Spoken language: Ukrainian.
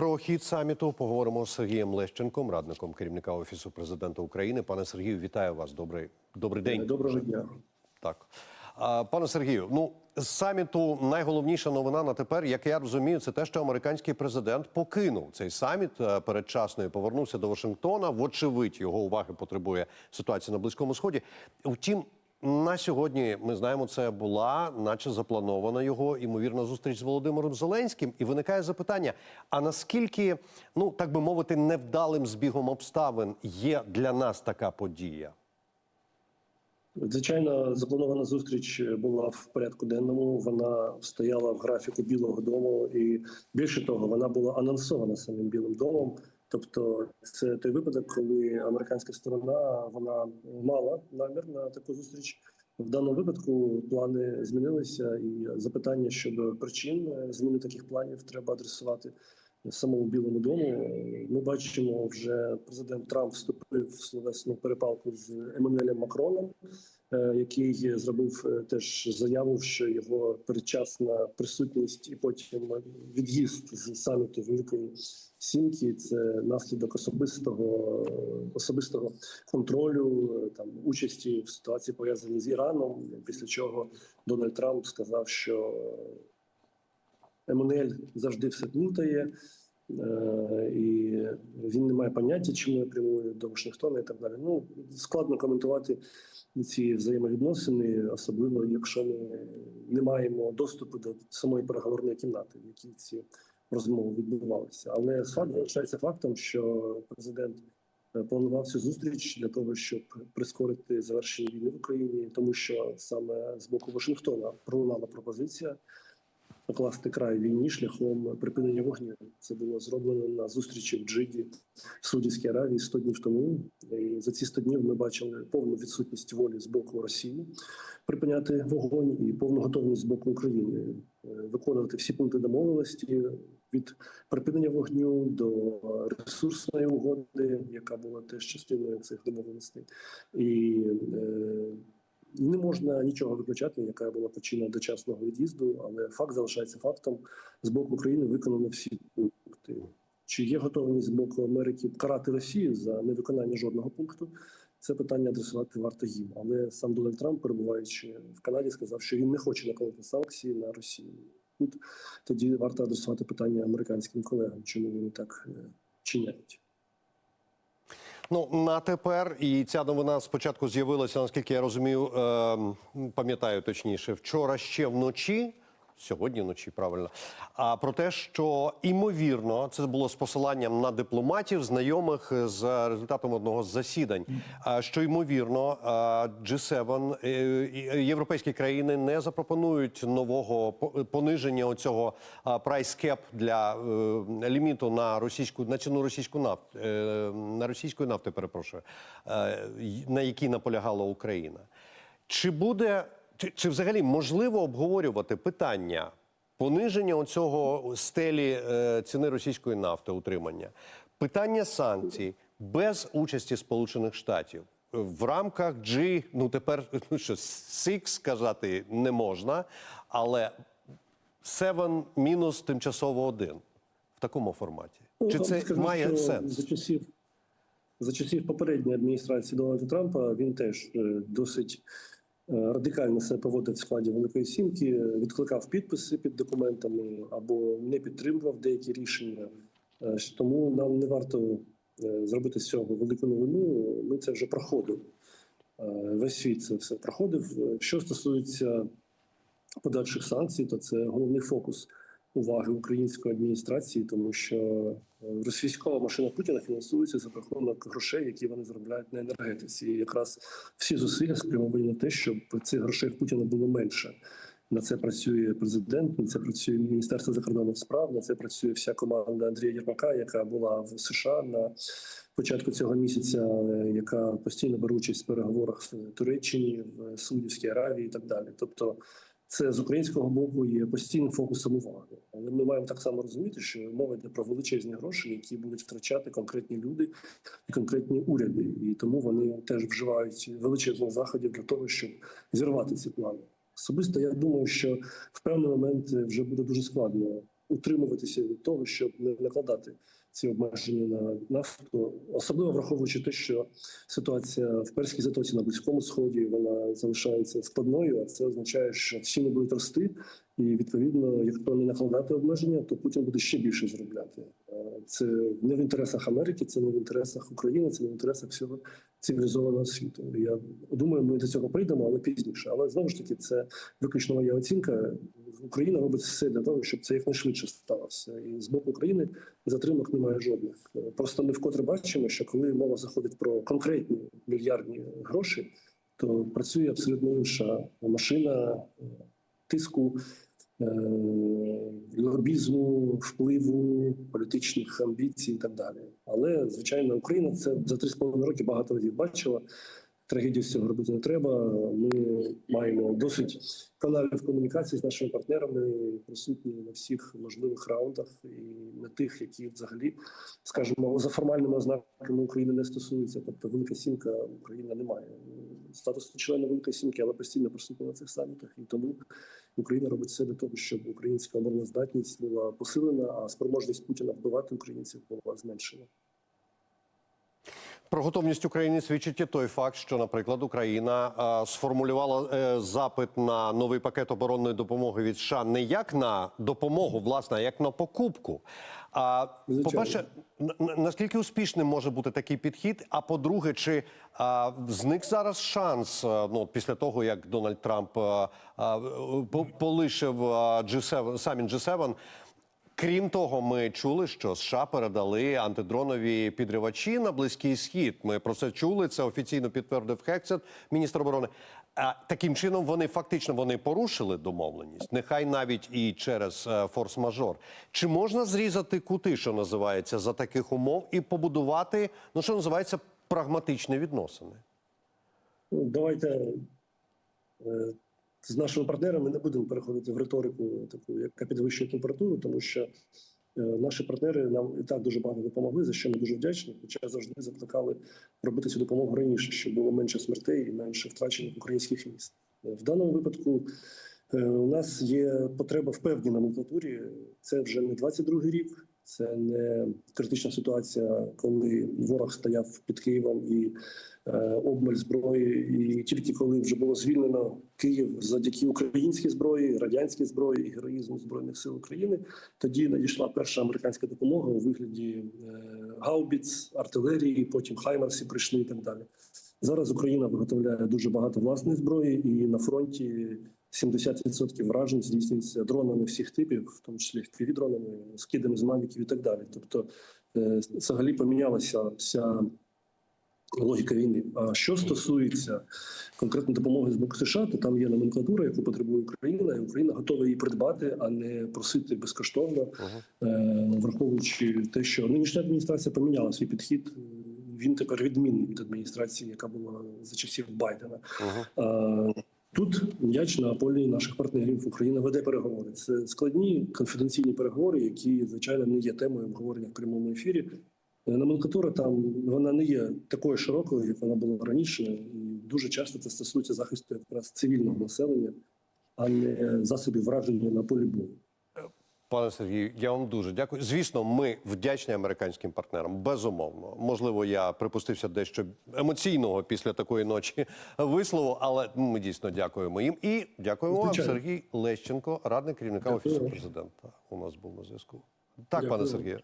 Про хід саміту поговоримо з Сергієм Лещенком, радником керівника офісу президента України. Пане Сергію, вітаю вас. Добрий добрий день. Доброго дня. Так, пане Сергію, ну з саміту найголовніша новина на тепер, як я розумію, це те, що американський президент покинув цей саміт е, передчасно і повернувся до Вашингтона. Вочевидь, його уваги потребує ситуація на близькому сході. Втім. На сьогодні ми знаємо, це була, наче запланована його імовірна зустріч з Володимиром Зеленським. І виникає запитання: а наскільки, ну так би мовити, невдалим збігом обставин є для нас така подія? Звичайно, запланована зустріч була в порядку денному. Вона стояла в графіку Білого Дому, і більше того, вона була анонсована самим Білим домом. Тобто, це той випадок, коли американська сторона вона мала намір на таку зустріч. В даному випадку плани змінилися, і запитання щодо причин зміни таких планів треба адресувати самому Білому дому. Ми бачимо, вже президент Трамп вступив в словесну перепалку з Еммануелем Макроном, який зробив е, теж заяву, що його передчасна присутність і потім від'їзд з саміту Великої Сімки це наслідок особистого особистого контролю е, там участі в ситуації пов'язаній з Іраном. Після чого Дональд Трамп сказав, що Еммануель завжди все плутає, е, і він не має поняття, чому я прямую до Вашингтона і так далі. Ну складно коментувати ці взаємовідносини, особливо якщо ми не маємо доступу до самої переговорної кімнати, в якій ці розмови відбувалися. Але факт залишається фактом, що президент е, планував цю зустріч для того, щоб прискорити завершення війни в Україні, тому що саме з боку Вашингтона пролунала пропозиція покласти край війні шляхом припинення вогню. Це було зроблено на зустрічі в Джиді в Саудівській Аравії 100 днів тому. І за ці 100 днів ми бачили повну відсутність волі з боку Росії припиняти вогонь і повну готовність з боку України е, виконувати всі пункти домовленості від припинення вогню до ресурсної угоди, яка була теж частиною цих домовленостей, і е, не можна нічого виключати, яка була причина дочасного від'їзду, але факт залишається фактом. З боку України виконано всі пункти. Чи є готовність з боку Америки карати Росію за невиконання жодного пункту? Це питання адресувати варто їм. Але сам Дональд Трамп, перебуваючи в Канаді, сказав, що він не хоче накладати санкції на Росію. Тут тоді варто адресувати питання американським колегам, чому вони так е, чиняють. Ну на тепер і ця новина спочатку з'явилася, наскільки я розумію, е, пам'ятаю точніше, вчора ще вночі. Сьогодні вночі правильно. А про те, що імовірно це було з посиланням на дипломатів, знайомих з результатом одного з засідань. Що ймовірно, G7, е, європейські країни не запропонують нового пониження оцього прайс-кеп для е, ліміту на російську на ціну російську нафту на російської нафти. Перепрошую, е, на якій наполягала Україна. Чи буде чи, чи взагалі можливо обговорювати питання пониження оцього стелі е, ціни російської нафти утримання, питання санкцій без участі Сполучених Штатів в рамках G, ну тепер ну що Six сказати не можна, але Seven мінус тимчасово один в такому форматі. Ну, Чи це скажу, має сенс? За часів за часів попередньої адміністрації Дональда Трампа він теж е, досить. Е, радикально себе поводив в складі Великої Сімки, відкликав підписи під документами або не підтримував деякі рішення. Е, тому нам не варто е, зробити з цього велику новину. Ми це вже проходили. Весь світ це все проходив. Що стосується подальших санкцій, то це головний фокус уваги української адміністрації, тому що е, російськова машина Путіна фінансується за рахунок грошей, які вони заробляють на енергетиці. І якраз всі зусилля спрямовані на те, щоб цих грошей в Путіна було менше. На це працює президент, на це працює міністерство закордонних справ. На це працює вся команда Андрія Єрмака, яка була в США на початку цього місяця, е, яка постійно бере участь в переговорах в Туреччині, в Саудівській Аравії і так далі. Тобто це з українського боку є постійним фокусом уваги. Але ми маємо так само розуміти, що мова йде про величезні гроші, які будуть втрачати конкретні люди і конкретні уряди, і тому вони теж вживають величезних заходів для того, щоб зірвати ці плани. Особисто я думаю, що в певний момент вже буде дуже складно утримуватися від того, щоб не накладати ці обмеження на нафту, особливо враховуючи те, що ситуація в перській затоці на близькому сході вона залишається складною, а це означає, що ціни будуть рости, і відповідно, якщо не накладати обмеження, то Путін буде ще більше заробляти. Е, Це не в інтересах Америки, це не в інтересах України, це не в інтересах всього цивілізованого світу. Я думаю, ми до цього прийдемо, але пізніше. Але знову ж таки, це виключно моя оцінка. Україна робить все для того, щоб це якнайшвидше сталося. І з боку України затримок немає жодних. Просто ми вкотре бачимо, що коли мова заходить про конкретні мільярдні гроші, то працює абсолютно інша машина е, тиску, е, лобізму, впливу, політичних амбіцій і так далі. Але звичайно, Україна це за три з половиною роки багато разів бачила. Трагедію з цього робити не треба. Ми маємо досить каналів комунікації з нашими партнерами, присутні на всіх можливих раундах, і на тих, які взагалі, скажімо, за формальними ознаками України не стосуються. Тобто, велика сімка Україна не має статусу члена великої сімки, але постійно присутня на цих самітах. І тому Україна робить все для того, щоб українська оборонна здатність була посилена, а спроможність Путіна вбивати українців була зменшена. Про готовність України свідчить і той факт, що, наприклад, Україна е, сформулювала е, запит на новий пакет оборонної допомоги від США не як на допомогу, власне, а як на покупку. А по-перше, н- н- наскільки успішним може бути такий підхід? А по-друге, чи а, зник зараз шанс е, ну після того, як Дональд Трамп е, по- полишив е, G7, саміт G7, Крім того, ми чули, що США передали антидронові підривачі на близький схід. Ми про це чули. Це офіційно підтвердив Хексет, міністр оборони. А таким чином вони фактично вони порушили домовленість, нехай навіть і через е, форс-мажор. Чи можна зрізати кути, що називається, за таких умов, і побудувати, ну що називається, прагматичні відносини? Давайте е, з нашими партнерами не будемо переходити в риторику, таку, яка підвищує температуру, тому що е, наші партнери нам і так дуже багато допомогли, за що ми дуже вдячні. Хоча завжди закликали робити цю допомогу раніше, щоб було менше смертей і менше втрачених українських міст. В даному випадку е, у нас є потреба в певній номенклатурі. Це вже не 22-й рік. Це не критична ситуація, коли ворог стояв під Києвом і е, обмаль зброї. І тільки коли вже було звільнено Київ завдяки українській зброї, радянській зброї і героїзму збройних сил України, тоді надійшла перша американська допомога у вигляді е, гаубіц, артилерії, потім хаймарсі прийшли і так далі. Зараз Україна виготовляє дуже багато власної зброї, і на фронті 70% вражень здійснюється дронами всіх типів, в тому числі FPV-дронами, скидами з мавіків і так далі. Тобто, е, взагалі помінялася вся логіка війни. А що стосується конкретно допомоги з боку США, то там є номенклатура, яку потребує Україна, і Україна готова її придбати, а не просити безкоштовно, е, враховуючи те, що нинішня адміністрація поміняла свій підхід. Він тепер відмінний від адміністрації, яка була за часів Байдена. А, Тут м'яч на полі наших партнерів. Україна веде переговори. Це складні конфіденційні переговори, які звичайно не є темою обговорення в прямому ефірі. Е, Номенклатура там вона не є такою широкою, як вона була раніше, і дуже часто це стосується захисту якраз цивільного населення, а не засобів враження на полі бою. Пане Сергію, я вам дуже дякую. Звісно, ми вдячні американським партнерам. Безумовно, можливо, я припустився дещо емоційного після такої ночі вислову, але ми дійсно дякуємо їм. І дякуємо вам, Сергій Лещенко, радник керівника Дякую офісу президента. У нас був на зв'язку. Так, пане Сергію.